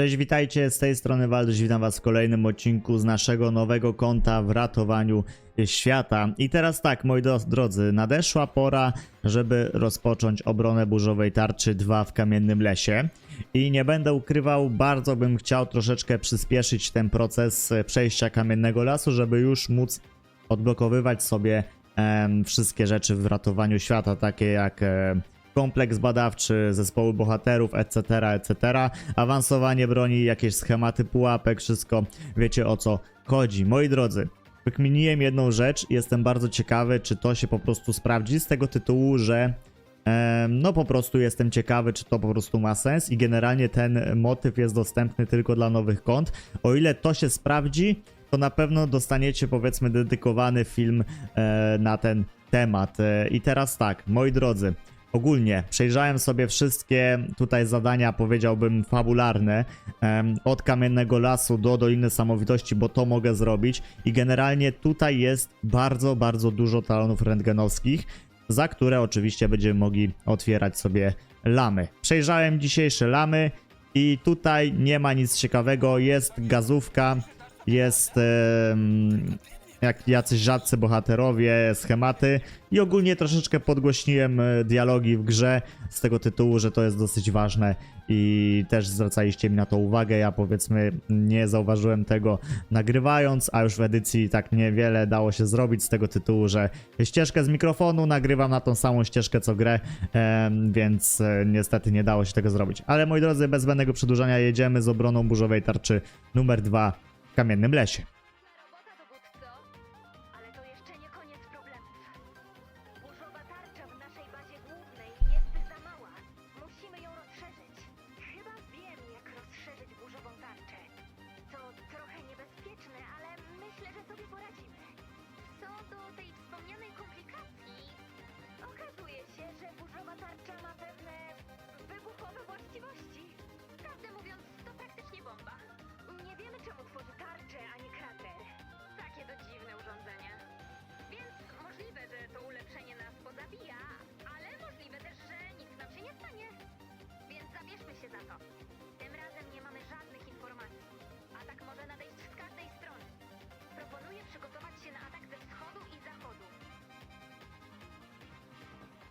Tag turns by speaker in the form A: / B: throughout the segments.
A: Cześć, witajcie, z tej strony Walduś, witam was w kolejnym odcinku z naszego nowego konta w ratowaniu świata. I teraz tak, moi drodzy, nadeszła pora, żeby rozpocząć obronę burzowej tarczy 2 w Kamiennym Lesie. I nie będę ukrywał, bardzo bym chciał troszeczkę przyspieszyć ten proces e, przejścia Kamiennego Lasu, żeby już móc odblokowywać sobie em, wszystkie rzeczy w ratowaniu świata, takie jak e, kompleks badawczy, zespoły bohaterów, etc., etc., awansowanie broni, jakieś schematy pułapek, wszystko wiecie o co chodzi. Moi drodzy, wykminiłem jedną rzecz jestem bardzo ciekawy, czy to się po prostu sprawdzi z tego tytułu, że no po prostu jestem ciekawy, czy to po prostu ma sens i generalnie ten motyw jest dostępny tylko dla nowych kont. O ile to się sprawdzi, to na pewno dostaniecie powiedzmy dedykowany film e, na ten temat. E, I teraz tak, moi drodzy, ogólnie przejrzałem sobie wszystkie tutaj zadania, powiedziałbym fabularne, od Kamiennego Lasu do Doliny Samowitości, bo to mogę zrobić i generalnie tutaj jest bardzo, bardzo dużo talonów rentgenowskich, za które oczywiście będziemy mogli otwierać sobie lamy. Przejrzałem dzisiejsze lamy i tutaj nie ma nic ciekawego, jest gazówka, jest em, jak jacyś rzadcy bohaterowie, schematy i ogólnie troszeczkę podgłośniłem e, dialogi w grze z tego tytułu, że to jest dosyć ważne i też zwracaliście mi na to uwagę. Ja powiedzmy nie zauważyłem tego nagrywając, a już w edycji tak niewiele dało się zrobić z tego tytułu, że ścieżkę z mikrofonu nagrywam na tą samą ścieżkę co grę, więc e, niestety nie dało się tego zrobić. Ale moi drodzy, bez zbędnego przedłużania jedziemy z obroną burzowej tarczy numer 2 w Kamiennym Lesie.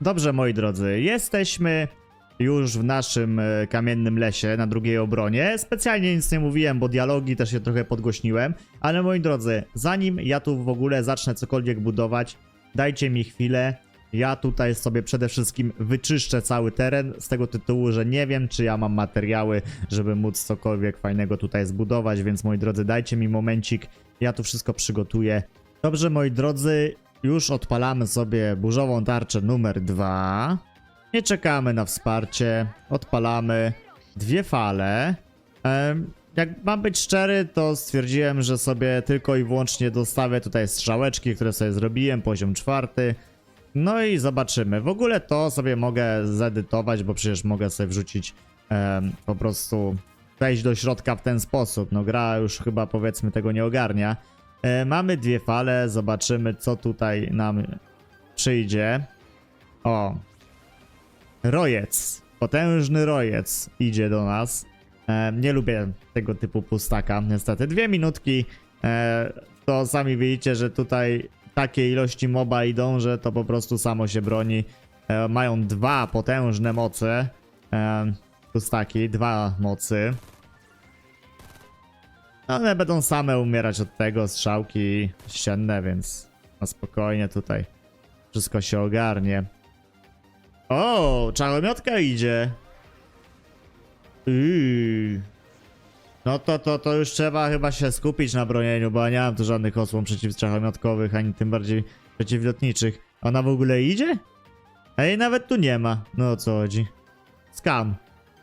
A: Dobrze, moi drodzy, jesteśmy już w naszym e, kamiennym lesie na drugiej obronie. Specjalnie nic nie mówiłem, bo dialogi też się trochę podgłośniłem. Ale moi drodzy, zanim ja tu w ogóle zacznę cokolwiek budować, dajcie mi chwilę. Ja tutaj sobie przede wszystkim wyczyszczę cały teren z tego tytułu, że nie wiem, czy ja mam materiały, żeby móc cokolwiek fajnego tutaj zbudować, więc moi drodzy, dajcie mi momencik. Ja tu wszystko przygotuję. Dobrze, moi drodzy, już odpalamy sobie burzową tarczę numer 2. Nie czekamy na wsparcie. Odpalamy dwie fale. Jak mam być szczery, to stwierdziłem, że sobie tylko i wyłącznie dostawię tutaj strzałeczki, które sobie zrobiłem, poziom czwarty. No i zobaczymy. W ogóle to sobie mogę zedytować, bo przecież mogę sobie wrzucić po prostu wejść do środka w ten sposób. No gra już chyba powiedzmy tego nie ogarnia. E, mamy dwie fale, zobaczymy co tutaj nam przyjdzie. O. Rojec. Potężny rojec idzie do nas. E, nie lubię tego typu pustaka, niestety. Dwie minutki. E, to sami widzicie, że tutaj takie ilości moba idą, że to po prostu samo się broni. Mają dwa potężne moce. Pustaki, dwa mocy. One będą same umierać od tego, strzałki ścienne, więc na spokojnie tutaj wszystko się ogarnie. O, czaromiotka idzie. Yy. No to, to, to już trzeba chyba się skupić na bronieniu, bo ja nie mam tu żadnych osłon przeciwczaromiotkowych, ani tym bardziej przeciwlotniczych. Ona w ogóle idzie? A jej nawet tu nie ma. No o co chodzi? Skam.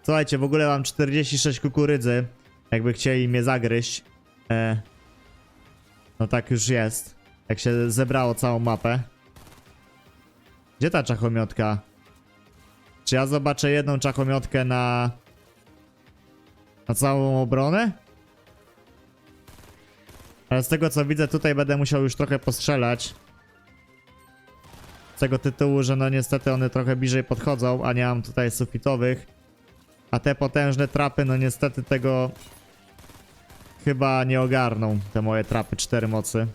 A: Słuchajcie, w ogóle mam 46 kukurydzy. Jakby chcieli mnie zagryźć. E, no tak już jest. Jak się zebrało całą mapę. Gdzie ta czachomiotka? Czy ja zobaczę jedną czachomiotkę na... Na całą obronę? Ale z tego co widzę tutaj będę musiał już trochę postrzelać. Z tego tytułu, że no niestety one trochę bliżej podchodzą, a nie mam tutaj sufitowych. A te potężne trapy, no niestety tego chyba nie ogarną. Te moje trapy cztery mocy.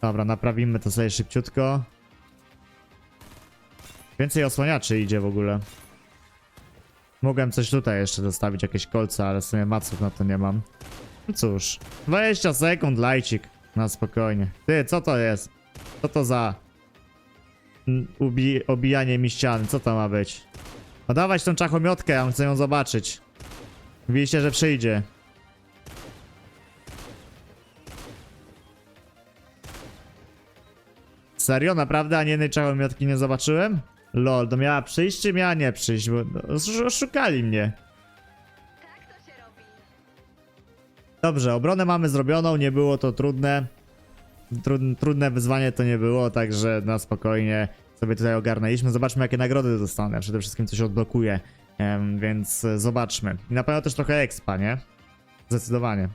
A: Dobra, naprawimy to sobie szybciutko. Więcej osłaniaczy idzie w ogóle. Mogłem coś tutaj jeszcze dostawić, jakieś kolce, ale w sumie maców na to nie mam. No cóż, 20 sekund, lajcik. Na spokojnie. Ty, co to jest? Co to za... Ubi obijanie mi ściany, co to ma być? No dawać tą czachomiotkę, ja chcę ją zobaczyć. Mówiliście, że przyjdzie. Serio? Naprawdę ani jednej czachomiotki nie zobaczyłem? Lol, to miała przyjść czy miała nie przyjść? Bo no, osz- oszukali mnie. Dobrze, obronę mamy zrobioną, nie było to trudne. Trud, trudne wyzwanie to nie było, także na spokojnie sobie tutaj ogarnęliśmy. Zobaczmy, jakie nagrody dostanę. Przede wszystkim coś odblokuję, em, więc e, zobaczmy. I na pewno też trochę expa, nie? Zdecydowanie.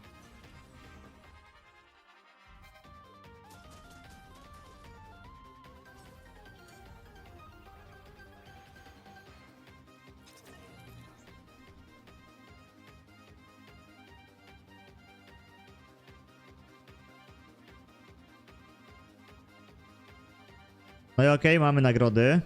A: Okej, mamy nagrody.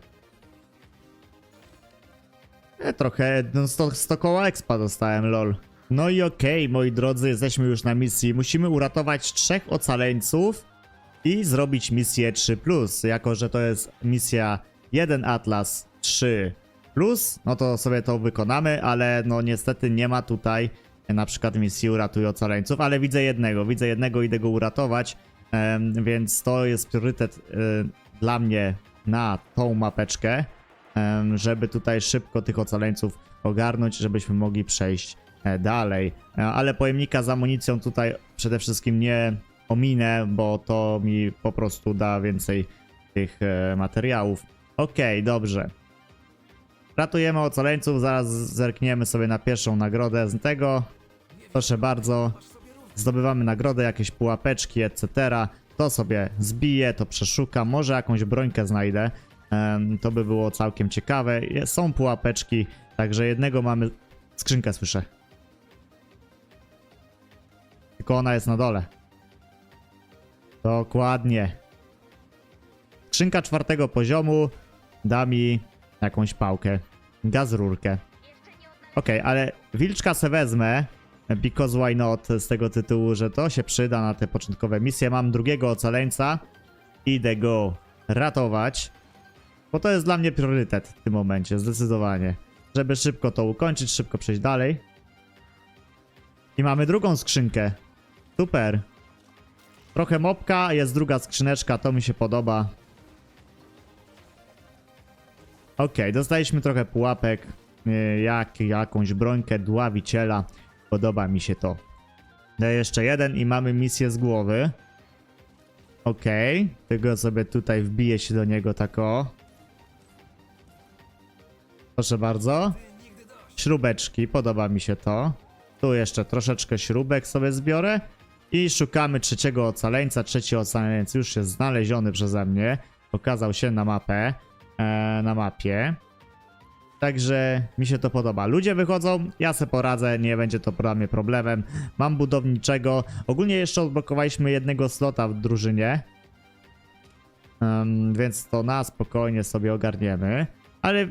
A: E, trochę, no 100, 100 koła expa dostałem, lol. No i okej, moi drodzy, jesteśmy już na misji. Musimy uratować trzech ocaleńców i zrobić misję 3+. Jako, że to jest misja 1 Atlas 3+, no to sobie to wykonamy, ale no niestety nie ma tutaj e, na przykład misji uratuj ocaleńców, ale widzę jednego, widzę jednego, idę go uratować, więc to jest priorytet e, dla mnie na tą mapeczkę, żeby tutaj szybko tych ocaleńców ogarnąć, żebyśmy mogli przejść e, dalej. E, Ale pojemnika z amunicją tutaj przede wszystkim nie ominę, bo to mi po prostu da więcej tych e, materiałów. Okej, dobrze. Ratujemy ocaleńców, zaraz zerkniemy sobie na pierwszą nagrodę z tego. Proszę bardzo. Zdobywamy nagrodę, jakieś pułapeczki, etc. To sobie zbiję, to przeszukam, może jakąś brońkę znajdę. To by było całkiem ciekawe. Są pułapeczki, także jednego mamy... Skrzynkę słyszę. Tylko ona jest na dole. Dokładnie. Skrzynka czwartego poziomu da mi jakąś pałkę.
B: Nie odnalazłem.
A: Okej, ale wilczka se wezmę, because why not, z tego tytułu, że to się przyda na te początkowe misje. Mam drugiego ocaleńca, idę go ratować, bo to jest dla mnie priorytet w tym momencie, zdecydowanie. Żeby szybko to ukończyć, szybko przejść dalej. I mamy drugą skrzynkę. Super. Trochę mopka, jest druga skrzyneczka, to mi się podoba. Okej, dostaliśmy trochę pułapek, y, jak, jakąś brońkę dławiciela. Podoba mi się to. Daję jeszcze jeden i mamy misję z głowy. Okej, tego sobie tutaj wbiję się do niego tak o. Proszę bardzo. Śrubeczki, podoba mi się to. Tu jeszcze troszeczkę śrubek sobie zbiorę. I szukamy trzeciego ocaleńca. Trzeci ocaleniec już jest znaleziony przeze mnie. Pokazał się na mapę. E, na mapie. Także mi się to podoba. Ludzie wychodzą, ja se poradzę, nie będzie to dla mnie problemem. Mam budowniczego. Ogólnie jeszcze odblokowaliśmy jednego slota w drużynie. Em, więc to na spokojnie sobie ogarniemy. Ale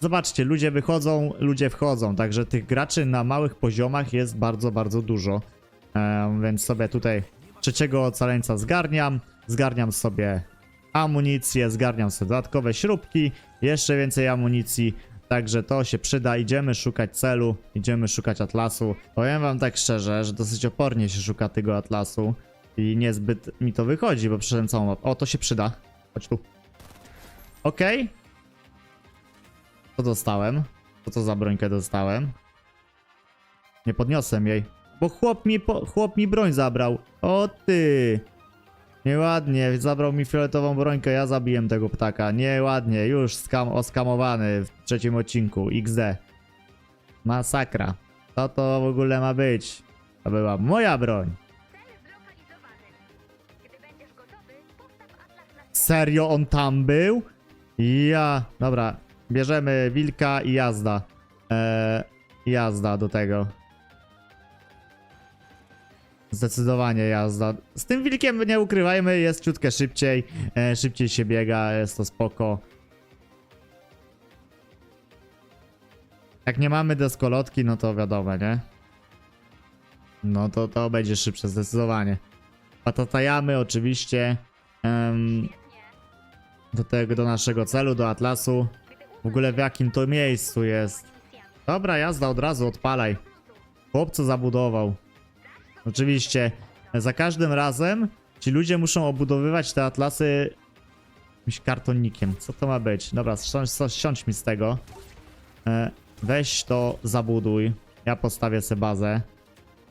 A: zobaczcie, ludzie wychodzą, ludzie wchodzą. Także tych graczy na małych poziomach jest bardzo, bardzo dużo. Em, więc sobie tutaj trzeciego ocaleńca zgarniam. Zgarniam sobie amunicję, zgarniam sobie dodatkowe śrubki, jeszcze więcej amunicji, także to się przyda. Idziemy szukać celu, idziemy szukać atlasu. Powiem wam tak szczerze, że dosyć opornie się szuka tego atlasu i niezbyt mi to wychodzi, bo przeszedłem całą mapę. O, to się przyda. Chodź tu. Okej. Co dostałem? Co to za brońkę dostałem? Nie podniosłem jej. Bo chłop mi, chłop mi broń zabrał. O ty! Nieładnie, zabrał mi fioletową brońkę, ja zabiłem tego ptaka. Nieładnie, już skam oskamowany w trzecim odcinku. XD. Masakra. Co to w ogóle ma być? To była moja broń. Serio on tam był? Ja. Dobra. Bierzemy wilka i jazda. Eee, jazda do tego. Zdecydowanie jazda. Z tym wilkiem nie ukrywajmy, jest ciutkę szybciej. E, szybciej się biega, jest to spoko. Jak nie mamy deskolotki, no to wiadomo, nie? No to to będzie szybsze zdecydowanie. Patatajamy oczywiście em, do tego, do naszego celu, do Atlasu. W ogóle w jakim to miejscu jest. Dobra, jazda od razu, odpalaj. Chłopco zabudował. Oczywiście, za każdym razem ci ludzie muszą obudowywać te atlasy jakimś kartonnikiem. Co to ma być? Dobra, siądź, mi z tego. E, weź to, zabuduj. Ja postawię sobie bazę.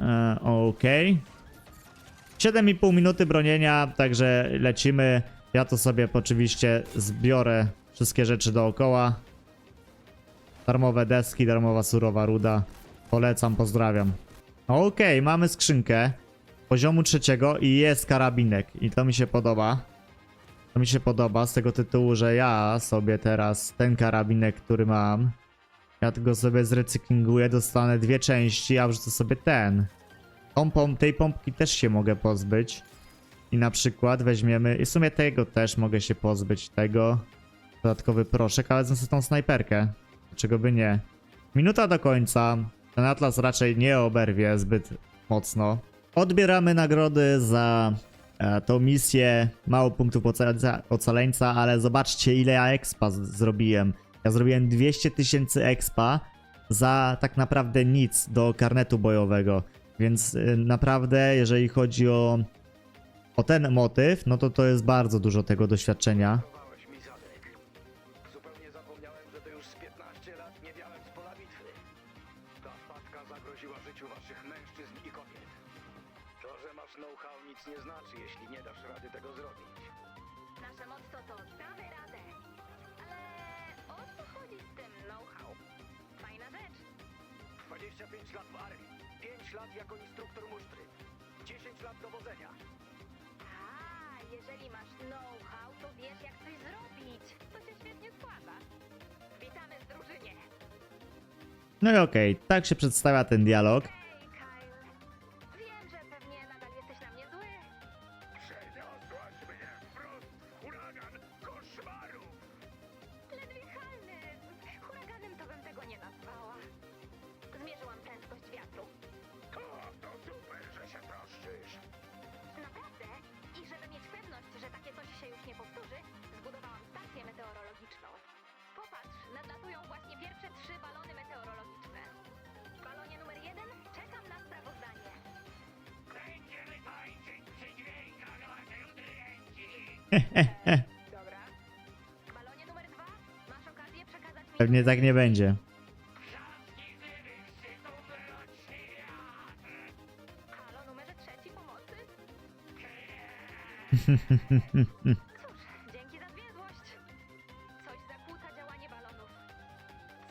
A: E, Okej. 7,5 minuty bronienia, także lecimy. Ja to sobie oczywiście zbiorę wszystkie rzeczy dookoła. Darmowe deski, darmowa surowa ruda. Polecam, pozdrawiam. Okej, mamy skrzynkę poziomu trzeciego i jest karabinek. I to mi się podoba. To mi się podoba z tego tytułu, że ja sobie teraz ten karabinek, który mam, ja go sobie zrecyklinguję, dostanę dwie części, a wrzucę sobie ten. Tą tej pompki też się mogę pozbyć. I na przykład weźmiemy, i w sumie tego też mogę się pozbyć, tego. Dodatkowy proszek, ale wezmę tą snajperkę. Dlaczego by nie? Minuta do końca. Ten atlas raczej nie oberwie zbyt mocno. Odbieramy nagrody za e, tą misję. Mało punktów ocaleńca, ocaleńca, ale zobaczcie ile ja expa zrobiłem. Ja zrobiłem 200 tysięcy expa za tak naprawdę nic do karnetu bojowego. Więc y, naprawdę, jeżeli chodzi o, o ten motyw, no to to jest bardzo dużo tego doświadczenia.
C: Nic nie znaczy, jeśli nie dasz rady tego zrobić.
B: Nasze motto to damy radę. Ale o co chodzi z tym know-how? Fajna rzecz.
C: 25 lat w armii, 5 lat jako instruktor musztry, 10 lat dowodzenia.
B: A, jeżeli masz know-how, to wiesz jak coś zrobić. To się świetnie składa. Witamy w drużynie.
A: No i okej, tak się przedstawia ten dialog.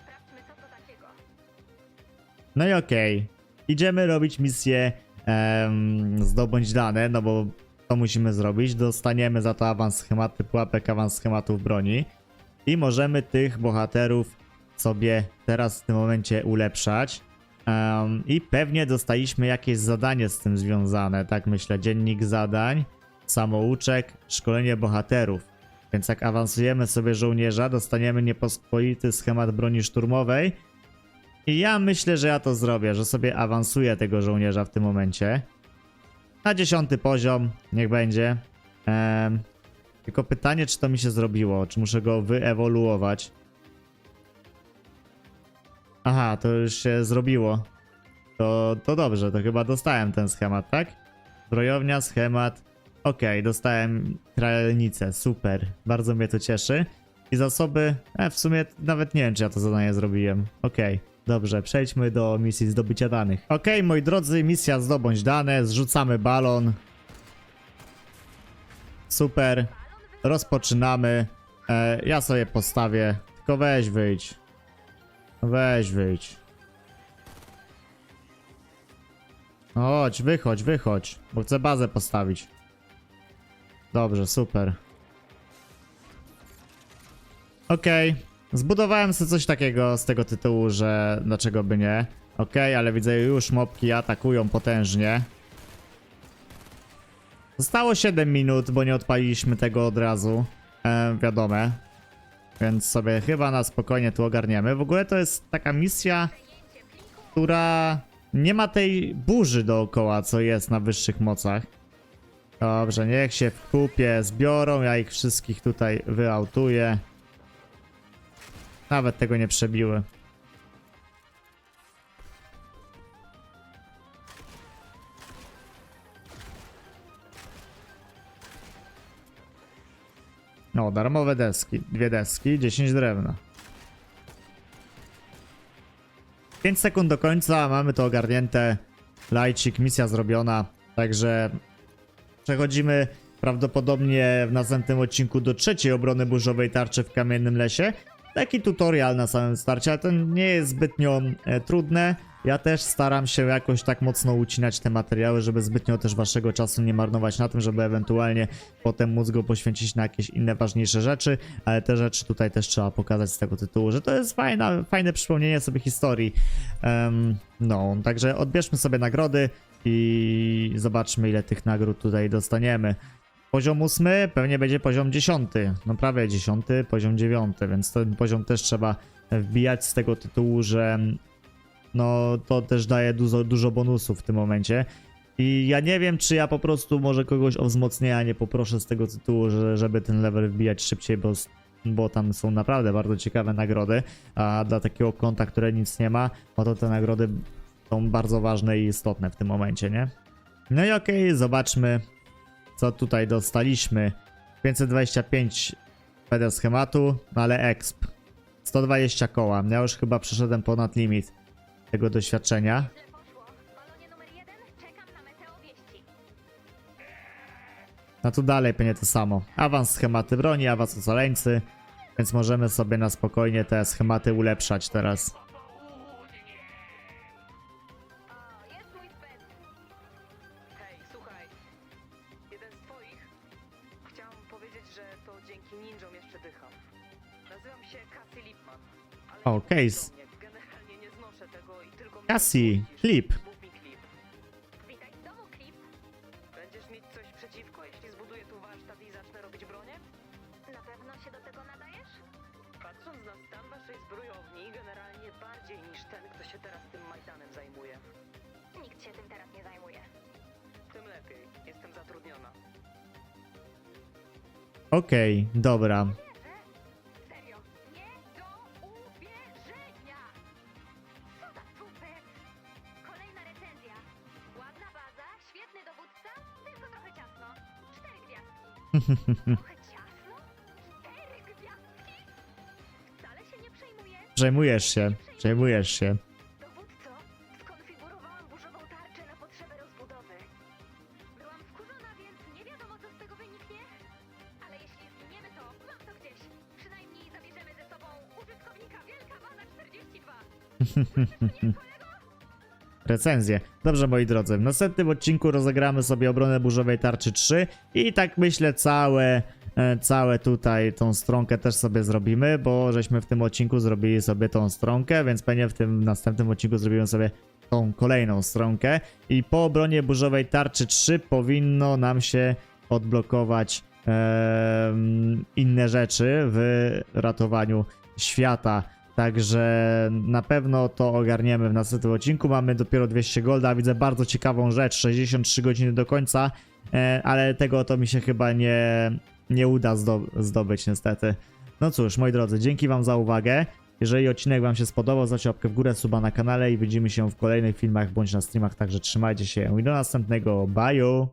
B: Sprawdźmy, co to takiego.
A: No i okej. Idziemy robić misję em, zdobądź dane, no bo to musimy zrobić. Dostaniemy za to awans schematy, pułapek, awans schematów broni. I możemy tych bohaterów sobie teraz w tym momencie ulepszać. Em, I pewnie dostaliśmy jakieś zadanie z tym związane, tak myślę. Dziennik zadań, samouczek, szkolenie bohaterów. Więc jak awansujemy sobie żołnierza, dostaniemy niepospolity schemat broni szturmowej. I ja myślę, że ja to zrobię, że sobie awansuję tego żołnierza w tym momencie. Na dziesiąty poziom, niech będzie. Em, tylko pytanie, czy to mi się zrobiło, czy muszę go wyewoluować. Aha, to już się zrobiło. To, to dobrze, to chyba dostałem ten schemat, tak? Zbrojownia, schemat. Okej, dostałem krajenicę, super. Bardzo mnie to cieszy. I zasoby, e, w sumie nawet nie wiem, czy ja to zadanie zrobiłem. Okej, dobrze, przejdźmy do misji zdobycia danych. Okej, moi drodzy, misja zdobądź dane, zrzucamy balon. Super, rozpoczynamy. E, ja sobie postawię, tylko weź wyjdź. Weź wyjdź. No Chodź, wychodź, wychodź, bo chcę bazę postawić. Dobrze, super. Okej, Zbudowałem sobie coś takiego z tego tytułu, że dlaczego by nie. Okej, ale widzę już mopki atakują potężnie. Zostało 7 minut, bo nie odpaliliśmy tego od razu. E, wiadome. Więc sobie chyba na spokojnie tu ogarniemy. W ogóle to jest taka misja, która nie ma tej burzy dookoła, co jest na wyższych mocach. Dobrze, niech się w kupie zbiorą, ja ich wszystkich tutaj wyautuję. Nawet tego nie przebiły. No, darmowe deski. Dwie deski, 10 drewna. 5 sekund do końca, mamy to ogarnięte. Lajcik, misja zrobiona. Także przechodzimy prawdopodobnie w następnym odcinku do trzeciej obrony burzowej tarczy w kamiennym lesie. Taki tutorial na samym starcie, ale to nie jest zbytnio e, trudne. Ja też staram się jakoś tak mocno ucinać te materiały, żeby zbytnio też waszego czasu nie marnować na tym, żeby ewentualnie potem móc go poświęcić na jakieś inne ważniejsze rzeczy, ale te rzeczy tutaj też trzeba pokazać z tego tytułu, że to jest fajna, fajne przypomnienie sobie historii. Em, no, także odbierzmy sobie nagrody i zobaczmy ile tych nagród tutaj dostaniemy. Poziom ósmy pewnie będzie poziom dziesiąty, no prawie dziesiąty, poziom dziewiąty, więc ten poziom też trzeba wbijać z tego tytułu, że no to też daje dużo, dużo bonusów w tym momencie. I ja nie wiem, czy ja po prostu może kogoś o wzmocnienia nie poproszę z tego tytułu, że, żeby ten level wbijać szybciej, bo, bo tam są naprawdę bardzo ciekawe nagrody, a dla takiego konta, które nic nie ma, no to te nagrody są bardzo ważne i istotne w tym momencie, nie? No i okej, zobaczmy, co tutaj dostaliśmy. 525 PD schematu, no ale exp. 120 koła. Ja już chyba przeszedłem ponad limit tego doświadczenia. No tu dalej pewnie to samo. Awans schematy broni, awans ocaleńcy, więc możemy sobie na spokojnie te schematy ulepszać teraz.
D: Mnie
A: Cassie. Clip.
B: Witaj w domu, Clip.
D: Będziesz mieć coś przeciwko, jeśli zbuduję tu warsztat i zacznę robić bronię?
B: Na pewno się do tego nadajesz?
D: Patrząc na stan waszej zbrojowni, generalnie bardziej niż ten, kto się teraz tym Majdanem zajmuje.
B: Nikt się tym teraz nie zajmuje.
D: Tym lepiej. Jestem zatrudniona.
A: Okej, dobra. Przejmujesz się, przejmujesz się.
B: Dowódco, skonfigurowałam burzową tarczę na potrzeby rozbudowy. Byłam wkurzona, więc nie wiadomo, co z tego wyniknie. Ale jeśli zginiemy, to mam to gdzieś. Przynajmniej zabierzemy ze sobą użytkownika Wielka Baza 42. Słyszysz mnie, kolego?
A: Recenzję. Dobrze, moi drodzy, w następnym odcinku rozegramy sobie obronę burzowej tarczy 3 i tak myślę całe, e, całe tutaj tą stronkę też sobie zrobimy, bo żeśmy w tym odcinku zrobili sobie tą stronkę, więc pewnie w tym następnym odcinku zrobimy sobie tą kolejną stronkę i po obronie burzowej tarczy 3 powinno nam się odblokować em, inne rzeczy w ratowaniu świata. Także na pewno to ogarniemy w następnym odcinku. Mamy dopiero 200 golda. Widzę bardzo ciekawą rzecz. 63 godziny do końca, e, ale tego to mi się chyba nie, nie uda zdo zdobyć niestety. No cóż, moi drodzy, dzięki wam za uwagę. Jeżeli odcinek wam się spodobał, zostawcie łapkę w górę, suba na kanale i widzimy się w kolejnych filmach bądź na streamach. Także trzymajcie się i do następnego. Bye!